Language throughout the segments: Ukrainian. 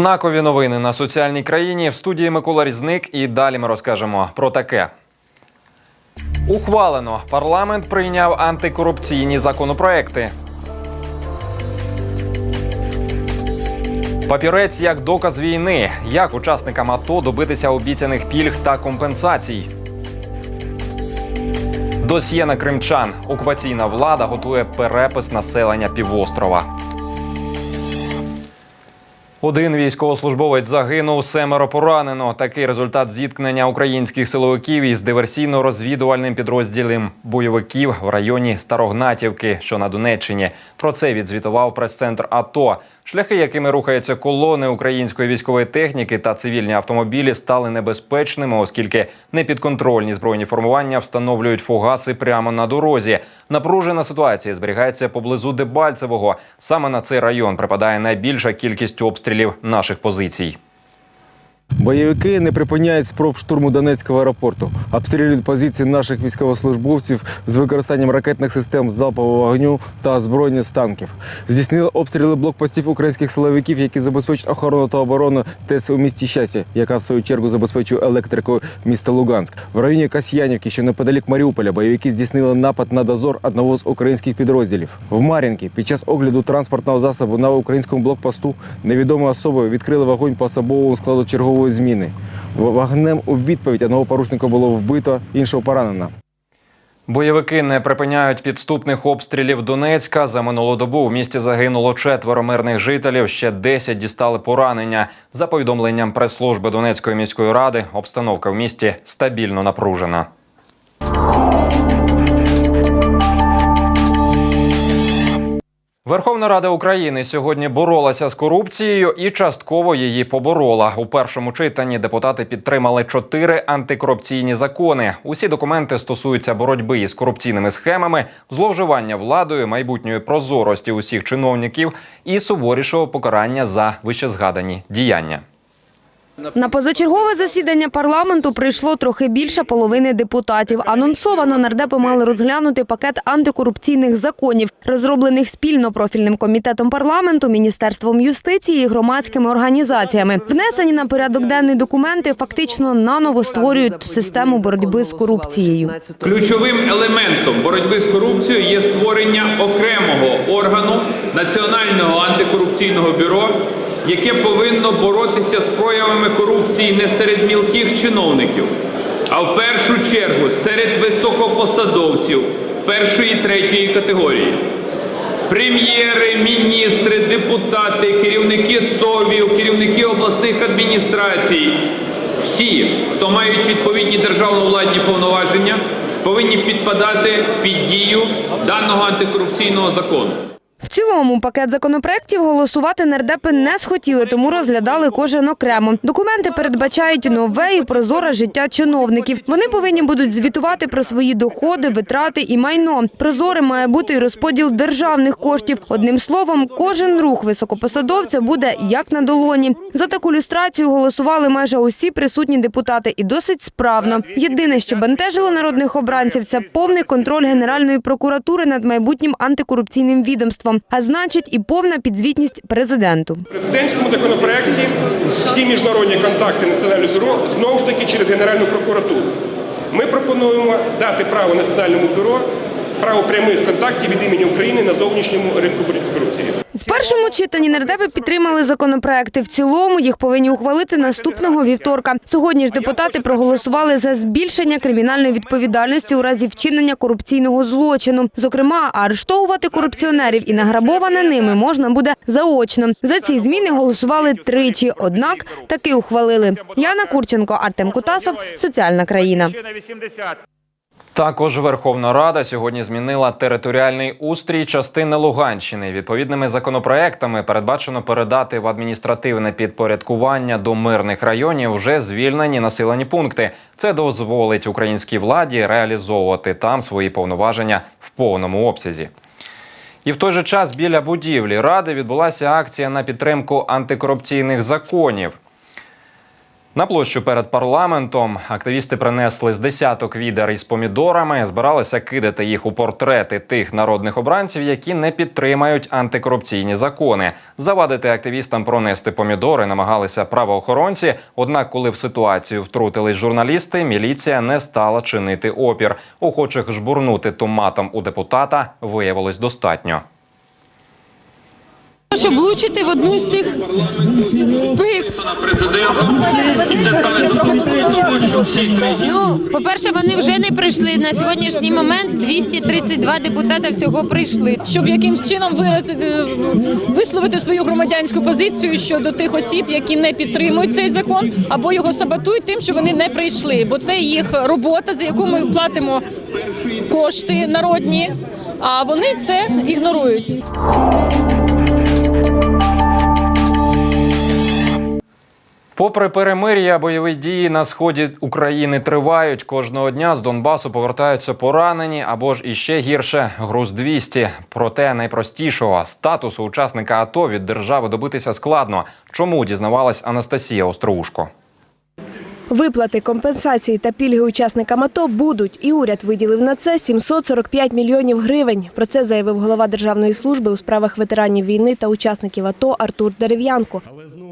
Знакові новини на соціальній країні в студії Микола Різник. І далі ми розкажемо про таке. Ухвалено. Парламент прийняв антикорупційні законопроекти. Папірець як доказ війни. Як учасникам АТО добитися обіцяних пільг та компенсацій. Досьє на кримчан. Окупаційна влада готує перепис населення півострова. Один військовослужбовець загинув, семеро поранено. Такий результат зіткнення українських силовиків із диверсійно-розвідувальним підрозділом бойовиків в районі Старогнатівки, що на Донеччині. Про це відзвітував прес-центр АТО. Шляхи, якими рухаються колони української військової техніки та цивільні автомобілі, стали небезпечними, оскільки непідконтрольні збройні формування встановлюють фугаси прямо на дорозі. Напружена ситуація зберігається поблизу Дебальцевого. Саме на цей район припадає найбільша кількість обстрілів наших позицій. Бойовики не припиняють спроб штурму Донецького аеропорту, обстрілюють позиції наших військовослужбовців з використанням ракетних систем залпового вогню та озброєння з танків. Здійснили обстріли блокпостів українських силовиків, які забезпечують охорону та оборону ТЕС у місті щастя, яка в свою чергу забезпечує електрикою міста Луганськ. В районі Касьянівки, що неподалік Маріуполя, бойовики здійснили напад на дозор одного з українських підрозділів. В Мар'їнці під час огляду транспортного засобу на українському блокпосту невідомі особи відкрили вогонь по особовому складу чергової зміни. В- Вогнем у відповідь одного порушника було вбито, іншого поранено. Бойовики не припиняють підступних обстрілів Донецька. За минулу добу в місті загинуло четверо мирних жителів. Ще 10 дістали поранення. За повідомленням прес-служби Донецької міської ради, обстановка в місті стабільно напружена. Верховна Рада України сьогодні боролася з корупцією і частково її поборола. У першому читанні депутати підтримали чотири антикорупційні закони. Усі документи стосуються боротьби із корупційними схемами, зловживання владою, майбутньої прозорості усіх чиновників і суворішого покарання за вищезгадані діяння. На позачергове засідання парламенту прийшло трохи більше половини депутатів. Анонсовано нардепи мали розглянути пакет антикорупційних законів, розроблених спільно профільним комітетом парламенту, міністерством юстиції і громадськими організаціями. Внесені на порядок денний документи фактично наново створюють систему боротьби з корупцією. Ключовим елементом боротьби з корупцією є створення окремого органу Національного антикорупційного бюро, яке повинно боротися з проявами корупції не серед мілких чиновників, а в першу чергу серед високопосадовців першої і третьої категорії. Прем'єри, міністри, депутати, керівники ЦОВів, керівники обласних адміністрацій, всі, хто мають відповідні державно-владні повноваження, повинні підпадати під дію даного антикорупційного закону. Цілому пакет законопроєктів голосувати нардепи не схотіли, тому розглядали кожен окремо. Документи передбачають нове і прозоре життя чиновників. Вони повинні будуть звітувати про свої доходи, витрати і майно. Прозорим має бути і розподіл державних коштів. Одним словом, кожен рух високопосадовця буде як на долоні. За таку люстрацію голосували майже усі присутні депутати, і досить справно. Єдине, що бентежило народних обранців, це повний контроль Генеральної прокуратури над майбутнім антикорупційним відомством, а значить, і повна підзвітність президенту. В президентському законопроекті всі міжнародні контакти Національного бюро знову ж таки через Генеральну прокуратуру. Ми пропонуємо дати право Національному бюро право прямих контактів від імені України на зовнішньому ринку боротьби. В першому читанні нардепи підтримали законопроекти. В цілому їх повинні ухвалити наступного вівторка. Сьогодні ж депутати проголосували за збільшення кримінальної відповідальності у разі вчинення корупційного злочину. Зокрема, арештовувати корупціонерів і награбоване ними можна буде заочно. За ці зміни голосували тричі, однак таки ухвалили. Яна Курченко, Артем Кутасов, Соціальна країна. Також Верховна Рада сьогодні змінила територіальний устрій частини Луганщини. Відповідними законопроектами передбачено передати в адміністративне підпорядкування до мирних районів вже звільнені населені пункти. Це дозволить українській владі реалізовувати там свої повноваження в повному обсязі. І в той же час біля будівлі ради відбулася акція на підтримку антикорупційних законів. На площу перед парламентом активісти принесли з десяток відер із помідорами, збиралися кидати їх у портрети тих народних обранців, які не підтримають антикорупційні закони. Завадити активістам пронести помідори намагалися правоохоронці. Однак, коли в ситуацію втрутились журналісти, міліція не стала чинити опір. Охочих жбурнути томатом у депутата виявилось достатньо. Щоб влучити в одну з цих пик. Ну, по-перше, вони вже не прийшли. На сьогоднішній момент 232 депутата всього прийшли. щоб якимсь чином виразити, висловити свою громадянську позицію щодо тих осіб, які не підтримують цей закон, або його саботують тим, що вони не прийшли. Бо це їх робота, за яку ми платимо кошти народні, а вони це ігнорують. Попри перемир'я, бойові дії на сході України тривають. Кожного дня з Донбасу повертаються поранені або ж іще гірше груз 200. Проте найпростішого статусу учасника АТО від держави добитися складно. Чому дізнавалась Анастасія Остроушко? Виплати, компенсації та пільги учасникам АТО будуть, і уряд виділив на це 745 мільйонів гривень. Про це заявив голова Державної служби у справах ветеранів війни та учасників АТО Артур Дерев'янко.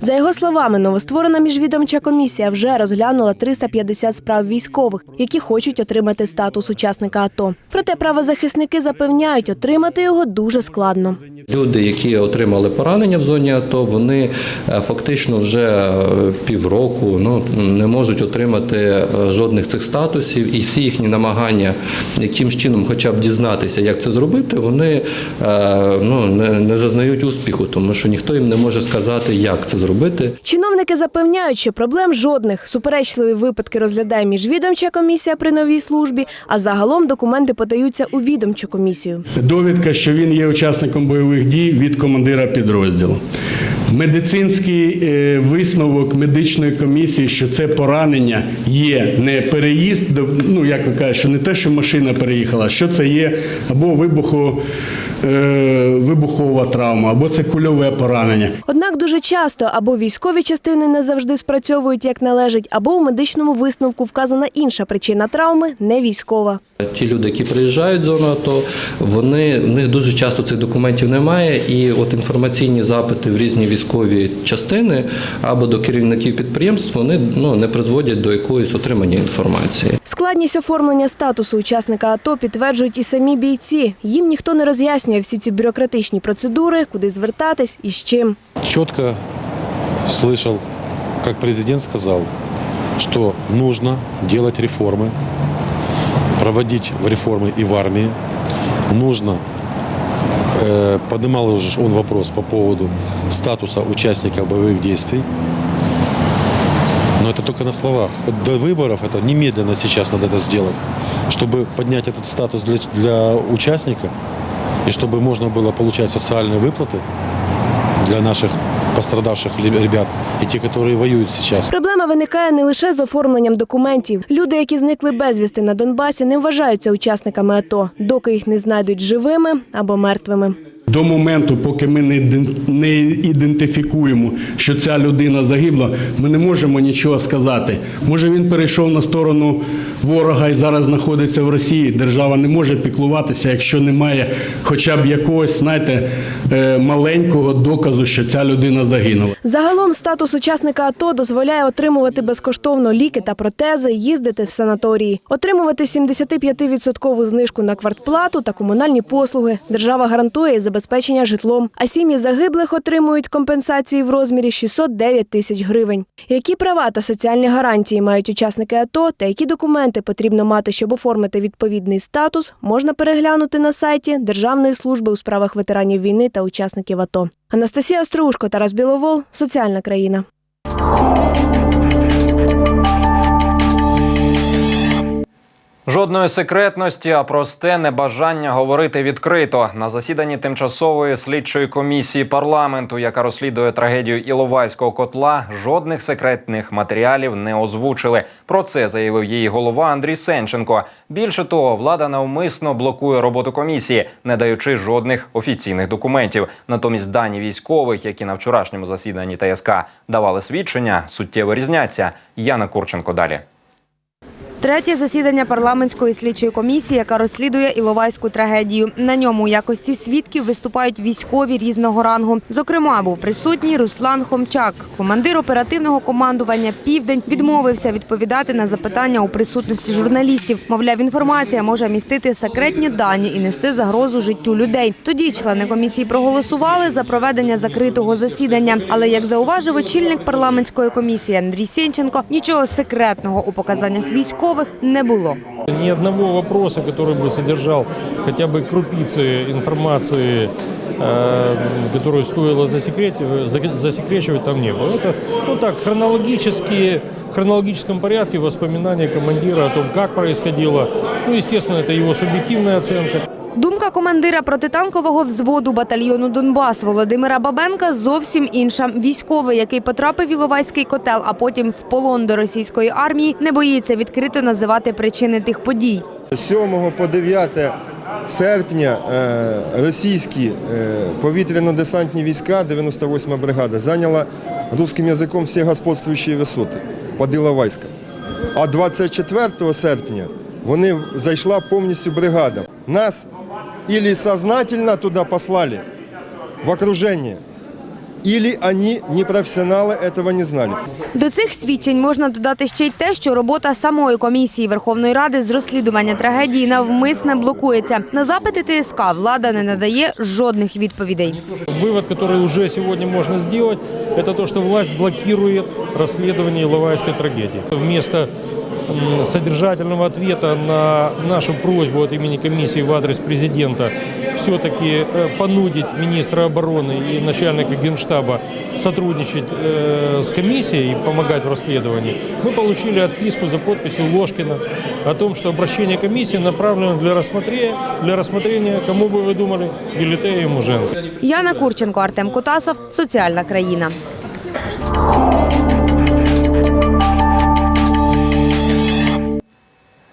За його словами, новостворена міжвідомча комісія вже розглянула 350 справ військових, які хочуть отримати статус учасника АТО. Проте правозахисники запевняють, отримати його дуже складно. Люди, які отримали поранення в зоні АТО, вони е, фактично вже е, півроку ну, не можуть отримати е, жодних цих статусів, і всі їхні намагання якимсь чином, хоча б дізнатися, як це зробити, вони е, ну, не, не зазнають успіху, тому що ніхто їм не може сказати, як це зробити. Чиновники запевняють, що проблем жодних. Суперечливі випадки розглядає міжвідомча комісія при новій службі, а загалом документи подаються у відомчу комісію. Довідка, що він є учасником бойових дій від командира підрозділу. Медицинський е, висновок медичної комісії, що це поранення є не переїзд, ну як ви кажете, що не те, що машина переїхала, що це є або вибухо, е, вибухова травма, або це кульове поранення. Однак дуже часто або військові частини не завжди спрацьовують як належить, або у медичному висновку вказана інша причина травми не військова. Ті люди, які приїжджають в зону АТО, вони в них дуже часто цих документів немає, і от інформаційні запити в різні військові частини або до керівників підприємств вони ну не призводять до якоїсь отримання інформації. Складність оформлення статусу учасника АТО підтверджують і самі бійці. Їм ніхто не роз'яснює всі ці бюрократичні процедури, куди звертатись і з чим. четко слышал, как президент сказал, что нужно делать реформы, проводить реформы и в армии. Нужно, э, поднимал уже он вопрос по поводу статуса участника боевых действий. Но это только на словах. Вот До выборов это немедленно сейчас надо это сделать, чтобы поднять этот статус для, для участника и чтобы можно было получать социальные выплаты для наших пострадавших ли- ребят и те, которые воюют сейчас. Проблема виникає не лише з оформленням документів. Люди, які зникли безвісти на Донбасі, не вважаються учасниками АТО, доки їх не знайдуть живими або мертвими. До моменту, поки ми не ідентифікуємо, що ця людина загибла, ми не можемо нічого сказати. Може він перейшов на сторону ворога і зараз знаходиться в Росії. Держава не може піклуватися, якщо немає хоча б якогось, знаєте, е, маленького доказу, що ця людина загинула. Загалом статус учасника АТО дозволяє отримувати безкоштовно ліки та протези, їздити в санаторії, отримувати 75% знижку на квартплату та комунальні послуги. Держава гарантує і забезпечення житлом. А сім'ї загиблих отримують компенсації в розмірі 609 тисяч гривень. Які права та соціальні гарантії мають учасники АТО та які документи потрібно мати, щоб оформити відповідний статус, можна переглянути на сайті Державної служби у справах ветеранів війни та учасників АТО. Анастасія Остроушко, Тарас Біловол, Соціальна країна. Жодної секретності, а просте небажання говорити відкрито на засіданні тимчасової слідчої комісії парламенту, яка розслідує трагедію Іловайського котла. Жодних секретних матеріалів не озвучили. Про це заявив її голова Андрій Сенченко. Більше того, влада навмисно блокує роботу комісії, не даючи жодних офіційних документів. Натомість дані військових, які на вчорашньому засіданні ТСК давали свідчення, суттєво різняться. Яна Курченко далі. Третє засідання парламентської слідчої комісії, яка розслідує Іловайську трагедію. На ньому у якості свідків виступають військові різного рангу. Зокрема, був присутній Руслан Хомчак, командир оперативного командування Південь, відмовився відповідати на запитання у присутності журналістів. Мовляв, інформація може містити секретні дані і нести загрозу життю людей. Тоді члени комісії проголосували за проведення закритого засідання. Але як зауважив очільник парламентської комісії Андрій Сенченко, нічого секретного у показаннях військових не було. Ни одного вопроса, который бы содержал хотя бы крупицы информации, э, которую стоило засекречивать, за- засекречивать, там не было. Это ну, так, хронологические, в хронологическом порядке воспоминания командира о том, как происходило. Ну, естественно, это его субъективная оценка. Думка командира протитанкового взводу батальйону Донбас Володимира Бабенка зовсім інша. Військовий, який потрапив в Іловайський котел, а потім в полон до російської армії, не боїться відкрито називати причини тих подій. З 7 по 9 серпня е, російські е, повітряно-десантні війська, 98 бригада, зайняла русским язиком всі господствуючі висоти під Іловайськом. А 24 серпня вони зайшла повністю бригада. Нас или сознательно туди послали в окружение, или они, непрофессионалы, этого не знали. До цих свідчень можна додати ще й те, що робота самої комісії Верховної Ради з розслідування трагедії навмисне блокується. На запити ТСК влада не надає жодних відповідей. Вывод, который уже сегодня можно сделать, это то, что власть блокирует расследование Иловайской трагедии. Вместо м, содержательного ответа на нашу просьбу от имени комиссии в адрес президента все-таки э, понудить министра обороны и начальника генштаба сотрудничать э, с комиссией и помогать в расследовании, мы получили отписку за подписью Ложкина о том, что обращение комиссии направлено для рассмотрения, для рассмотрения кому бы вы думали, Гелитея и Муженко. Яна Курченко, Артем Котасов, Соціальна країна.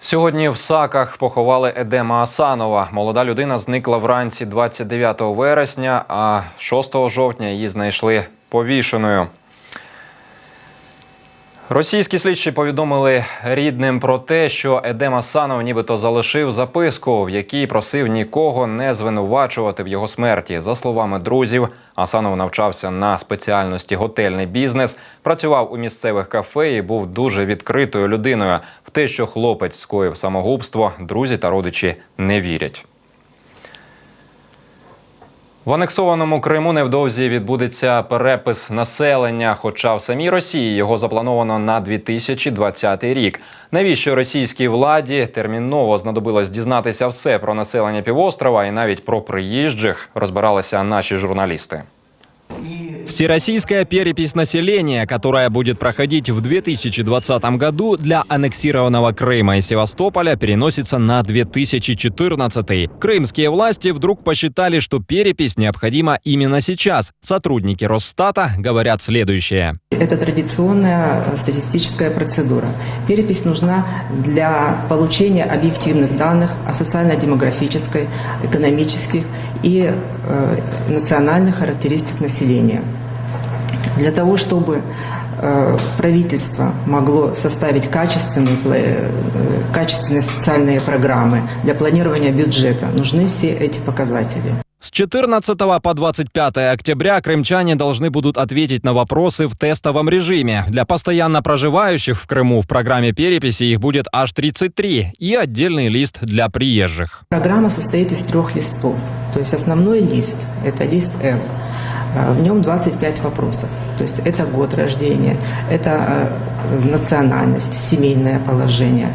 Сьогодні в Саках поховали Едема Асанова. Молода людина зникла вранці 29 вересня, а 6 жовтня її знайшли повішеною. Російські слідчі повідомили рідним про те, що Едем Асанов нібито залишив записку, в якій просив нікого не звинувачувати в його смерті. За словами друзів, Асанов навчався на спеціальності готельний бізнес, працював у місцевих кафе і був дуже відкритою людиною. В те, що хлопець скоїв самогубство, друзі та родичі не вірять. В анексованому Криму невдовзі відбудеться перепис населення. Хоча в самій Росії його заплановано на 2020 рік. Навіщо російській владі терміново знадобилось дізнатися все про населення півострова і навіть про приїжджих розбиралися наші журналісти. Всероссийская перепись населения, которая будет проходить в 2020 году для аннексированного Крыма и Севастополя, переносится на 2014. Крымские власти вдруг посчитали, что перепись необходима именно сейчас. Сотрудники Росстата говорят следующее. Это традиционная статистическая процедура. Перепись нужна для получения объективных данных о социально-демографической, экономических и э, национальных характеристик населения. Для того, чтобы э, правительство могло составить качественные, э, качественные социальные программы для планирования бюджета, нужны все эти показатели. С 14 по 25 октября крымчане должны будут ответить на вопросы в тестовом режиме. Для постоянно проживающих в Крыму в программе переписи их будет аж 33 и отдельный лист для приезжих. Программа состоит из трех листов. То есть основной лист – это лист L. Э, В нем 25 вопросов. То есть это год рождения, это э, национальность, семейное положение.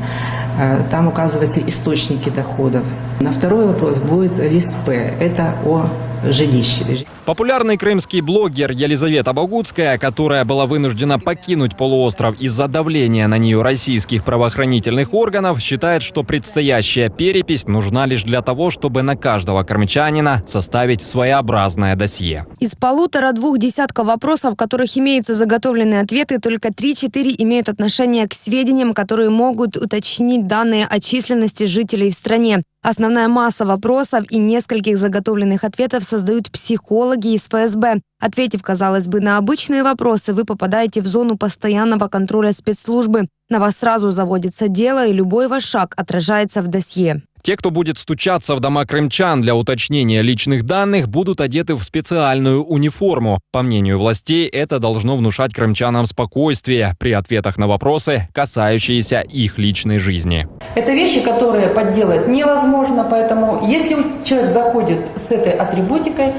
Э, Там указываются источники доходов. На второй вопрос будет лист П. Это о жилище. Популярный крымский блогер Елизавета Богуцкая, которая была вынуждена покинуть полуостров из-за давления на нее российских правоохранительных органов, считает, что предстоящая перепись нужна лишь для того, чтобы на каждого крымчанина составить своеобразное досье. Из полутора-двух десятков вопросов, в которых имеются заготовленные ответы, только 3-4 имеют отношение к сведениям, которые могут уточнить данные о численности жителей в стране. Основная масса вопросов и нескольких заготовленных ответов создают психологи из ФСБ. Ответив, казалось бы, на обычные вопросы, вы попадаете в зону постоянного контроля спецслужбы. На вас сразу заводится дело, и любой ваш шаг отражается в досье. Те, кто будет стучаться в дома крымчан для уточнения личных данных, будут одеты в специальную униформу. По мнению властей, это должно внушать крымчанам спокойствие при ответах на вопросы, касающиеся их личной жизни. Это вещи, которые подделать невозможно, поэтому если человек заходит с этой атрибутикой,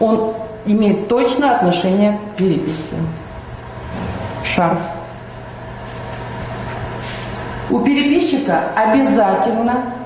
он имеет точное отношение к переписи. Шарф. У переписчика обязательно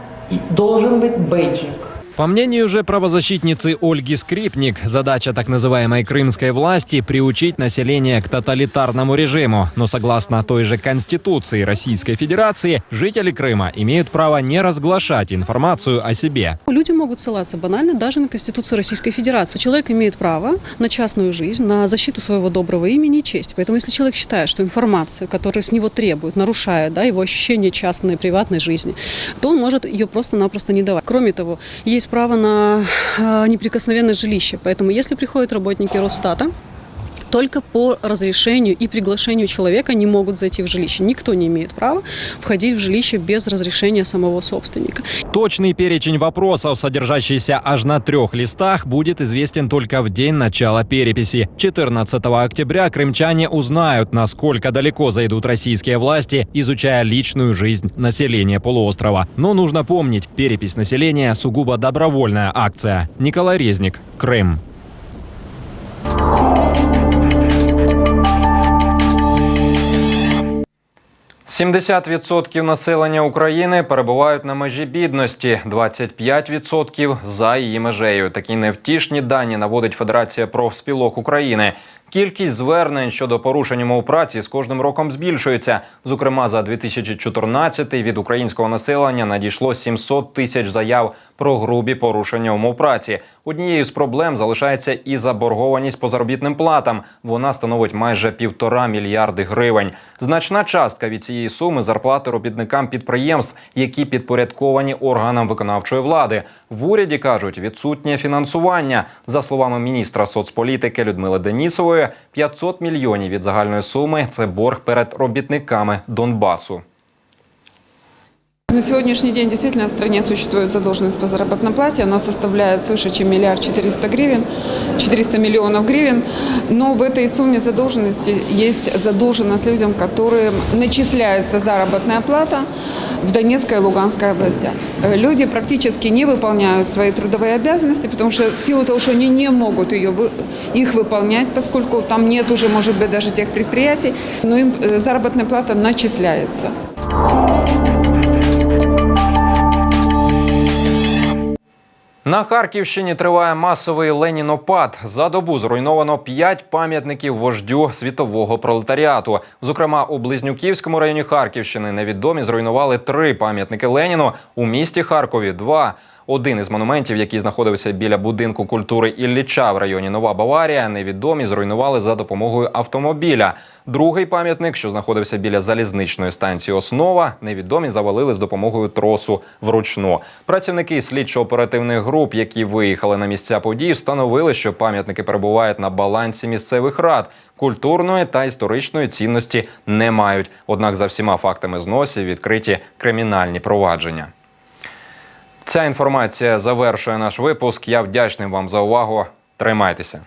должен быть бейджик. По мнению же правозащитницы Ольги Скрипник, задача так называемой крымской власти – приучить население к тоталитарному режиму. Но согласно той же Конституции Российской Федерации, жители Крыма имеют право не разглашать информацию о себе. Люди могут ссылаться банально даже на Конституцию Российской Федерации. Человек имеет право на частную жизнь, на защиту своего доброго имени и чести. Поэтому если человек считает, что информация, которую с него требуют, нарушает да, его ощущение частной и приватной жизни, то он может ее просто-напросто не давать. Кроме того, есть право на э, неприкосновенное жилище. Поэтому если приходят работники Росстата, только по разрешению и приглашению человека не могут зайти в жилище. Никто не имеет права входить в жилище без разрешения самого собственника. Точный перечень вопросов, содержащийся аж на трех листах, будет известен только в день начала переписи. 14 октября крымчане узнают, насколько далеко зайдут российские власти, изучая личную жизнь населения полуострова. Но нужно помнить, перепись населения сугубо добровольная акция. Николай Резник, Крым. – 70% населення України перебувають на межі бідності, 25% – за її межею. Такі невтішні дані наводить Федерація профспілок України. Кількість звернень щодо порушень мов праці з кожним роком збільшується. Зокрема, за 2014 від українського населення надійшло 700 тисяч заяв про грубі порушення умов праці. Однією з проблем залишається і заборгованість по заробітним платам. Вона становить майже півтора мільярди гривень. Значна частка від цієї суми зарплати робітникам підприємств, які підпорядковані органам виконавчої влади. В уряді кажуть, відсутнє фінансування. За словами міністра соцполітики Людмили Денісової, 500 мільйонів від загальної суми це борг перед робітниками Донбасу. На сегодняшний день действительно в стране существует задолженность по заработной плате. Она составляет свыше, чем миллиард четыреста гривен, 400 миллионов гривен. Но в этой сумме задолженности есть задолженность людям, которым начисляется заработная плата в Донецкой и Луганской областях. Э, Люди практически не выполняют свои трудовые обязанности, потому что в силу того, что они не могут ее, их выполнять, поскольку там нет уже, может быть, даже тех предприятий, но им э, заработная плата начисляется. На Харківщині триває масовий ленінопад. За добу зруйновано п'ять пам'ятників вождю світового пролетаріату. Зокрема, у Близнюківському районі Харківщини невідомі зруйнували три пам'ятники Леніну. У місті Харкові два. Один із монументів, який знаходився біля будинку культури Ілліча в районі Нова Баварія, невідомі зруйнували за допомогою автомобіля. Другий пам'ятник, що знаходився біля залізничної станції Основа, невідомі завалили з допомогою тросу вручну. Працівники слідчо-оперативних груп, які виїхали на місця подій, встановили, що пам'ятники перебувають на балансі місцевих рад. Культурної та історичної цінності не мають. Однак за всіма фактами зносів відкриті кримінальні провадження. Ця інформація завершує наш випуск. Я вдячний вам за увагу. Тримайтеся.